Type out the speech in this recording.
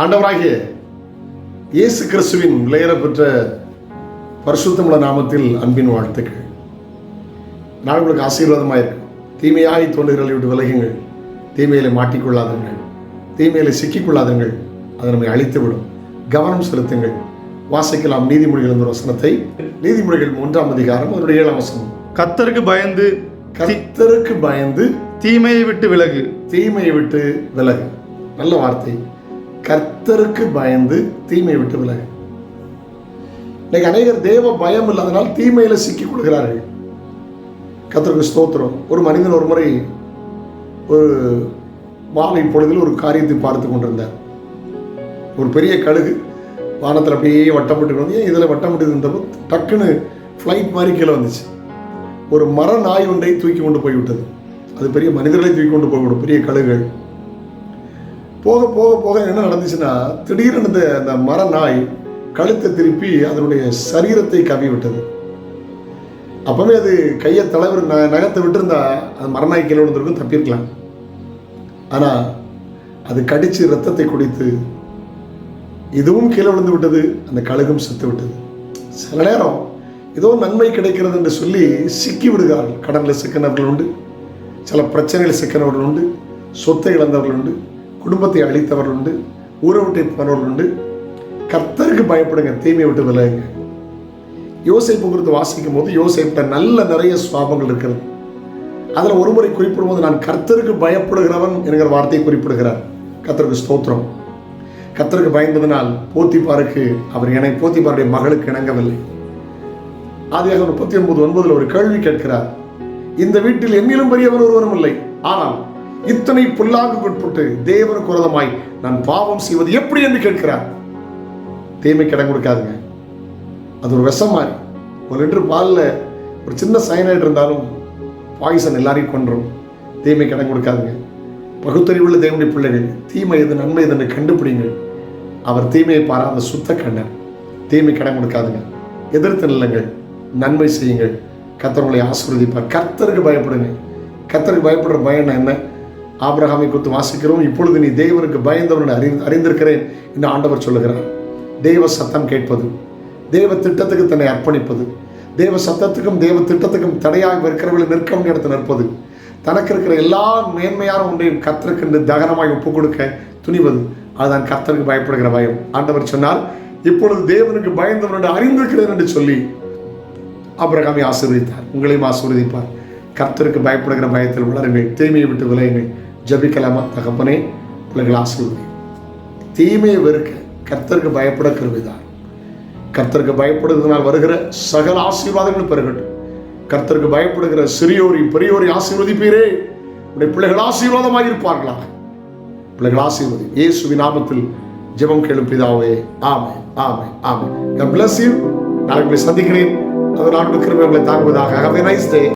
ஆண்டவராகிய இயேசு கிறிஸ்துவின் விலையேற பெற்ற பரிசுத்தமுள்ள நாமத்தில் அன்பின் வாழ்த்துக்கள். நாள் உங்களுக்கு ஆசீர்வாதமாக இருக்கும் தீமையாய் தோன்றுகளை விட்டு விலகுங்கள். தீமையில மாட்டிக்கொள்ளாதீர்கள். தீமையில சிக்கிக்கொள்ளாதீர்கள். அது நம்மை அழித்துவிடும். கவனம் செலுத்துங்கள். வாசிக்கலாம் நீதிமொழிகள் என்ற வசனத்தை. நீதிமொழிகள் மூன்றாம் அதிகாரம் அதனுடைய ஏழாம் வசனம். கத்தருக்கு பயந்து கர்த்தருக்கு பயந்து தீமையை விட்டு விலகு. தீமையை விட்டு விலகு. நல்ல வார்த்தை. கர்த்தருக்கு பயந்து தீமையை விட்டு விலக இன்னைக்கு அநேகர் தேவ பயம் இல்லாதனால் தீமையில சிக்கிக் கொள்கிறார்கள். கர்த்தருக்கு ஸ்தோத்திரம். ஒரு மனிதன் ஒரு முறை ஒரு மாலை பொழுதில் ஒரு காரியத்தை பார்த்து கொண்டிருந்தார். ஒரு பெரிய கழுகு வானத்தில் அப்படியே வட்டப்பட்டு வந்து ஏன் இதில் வட்டப்பட்டு டக்குன்னு ஃப்ளைட் மாதிரி கீழே வந்துச்சு. ஒரு மர நாய் ஒன்றை தூக்கி கொண்டு போய்விட்டது. அது பெரிய மனிதர்களை தூக்கி கொண்டு போய்விடும் பெரிய கழுகுகள். போக போக போக என்ன நடந்துச்சுன்னா திடீர்னு அந்த மர நாய் கழுத்தை திருப்பி அதனுடைய சரீரத்தை கவி விட்டது அப்பவே அது கையை தலைவர் ந நகத்தை விட்டுருந்தா அது மரநாய் கீழே விழுந்திருக்கும் தப்பியிருக்கலாம். ஆனால் அது கடித்து ரத்தத்தை குடித்து இதுவும் கீழே விழுந்து விட்டது அந்த கழுகும் செத்து விட்டது. சில நேரம் ஏதோ நன்மை கிடைக்கிறது என்று சொல்லி சிக்கி விடுகிறார்கள். கடனில் சிக்கினவர்கள் உண்டு சில பிரச்சனைகள் சிக்கினவர்கள் உண்டு சொத்தை இழந்தவர்கள் உண்டு. குடும்பத்தை அழித்தவர்கள் உண்டு ஊரை விட்டு போனவர்கள் உண்டு கர்த்தருக்கு பயப்படுங்க தீமையை விட்டு விலகுங்க. யோசிப்பு குறித்து வாசிக்கும் போது யோசிப்பிட்ட நல்ல நிறைய சுவாபங்கள் இருக்கிறது. அதில் ஒரு முறை குறிப்பிடும்போது நான் கர்த்தருக்கு பயப்படுகிறவன் என்கிற வார்த்தையை குறிப்பிடுகிறார். கர்த்தருக்கு ஸ்தோத்திரம். கர்த்தருக்கு பயந்ததினால் போத்திப்பாருக்கு அவர் என்னை போத்திப்பாருடைய மகளுக்கு இணங்கவில்லை. ஆதியாக முப்பத்தி ஒன்பது ஒன்பதில் ஒரு கேள்வி கேட்கிறார். இந்த வீட்டில் என்னிலும் பெரியவர் ஒருவரும் இல்லை. ஆனால் இத்தனை புல்லாங்கு உட்பட்டு தேவனுக்கு விரதமாய் நான் பாவம் செய்வது எப்படி என்று கேட்கிறார். தீமைக்கு இடம் கொடுக்காதுங்க. அது ஒரு விஷம் மாதிரி. ஒரு லிட்டர் பாலில் ஒரு சின்ன சைனைட் இருந்தாலும் பாய்சன் எல்லாரையும் கொன்றும். தீமைக்கு இடம் கொடுக்காதுங்க. பகுத்தறிவுள்ள தேவனுடைய பிள்ளைகள் தீமை எது நன்மை எதுன்னு கண்டுபிடிங்கள். அவர் தீமையை பாராத சுத்த கண்ணன். தீமை கடன் கொடுக்காதுங்க. எதிர்த்து நில்லுங்கள் நன்மை செய்யுங்கள். கர்த்தர்களை ஆசீர்வதிப்பார். கர்த்தருக்கு பயப்படுங்க. கத்தருக்கு பயப்படுற பயம் என்ன? ஆபிரகாமை குறித்து வாசிக்கிறோம். இப்பொழுது நீ தேவனுக்கு பயந்தவன் அறி அறிந்திருக்கிறேன் என்று ஆண்டவர் சொல்லுகிறார். தெய்வ சத்தம் கேட்பது தெய்வ திட்டத்துக்கு தன்னை அர்ப்பணிப்பது தேவ சத்தத்துக்கும் தெய்வ திட்டத்துக்கும் தடையாக இருக்கிறவர்களை நிற்க இடத்து நிற்பது தனக்கு இருக்கிற எல்லா மேன்மையான ஒன்றையும் கர்த்தருக்கு தகனமாய் ஒப்புக் கொடுக்க துணிவது அதுதான் கர்த்தருக்கு பயப்படுகிற பயம். ஆண்டவர் சொன்னால் இப்பொழுது தேவனுக்கு பயந்தவனுடைய அறிந்திருக்கிறேன் என்று சொல்லி ஆபிரகாமை ஆசீர்வதித்தார். உங்களையும் ஆசீர்வதிப்பார். கர்த்தருக்கு பயப்படுகிற பயத்தில் வளருங்கள். தீமையை விட்டு விளையுங்கள் ஜபிக்கலாமா தகப்பனே பிள்ளைகள் ஆசீர்வதி தீமையை வெறுக்க கர்த்தருக்கு பயப்பட கருவிதான். கர்த்தருக்கு பயப்படுவதனால் வருகிற சகல ஆசீர்வாதங்களும் பெருகட்டும். கர்த்தருக்கு பயப்படுகிற சிறியோரையும் பெரியோரையும் ஆசீர்வதிப்பீரே. உடைய பிள்ளைகள் ஆசீர்வாதமாக இருப்பார்களாக. பிள்ளைகள் ஆசீர்வதி. இயேசுவி நாமத்தில் ஜெபம் கேளும் பிதாவே ஆமை ஆமை ஆமை God bless நான் உங்களை சந்திக்கிறேன். அதனால் நான் உங்களை தாங்குவதாக.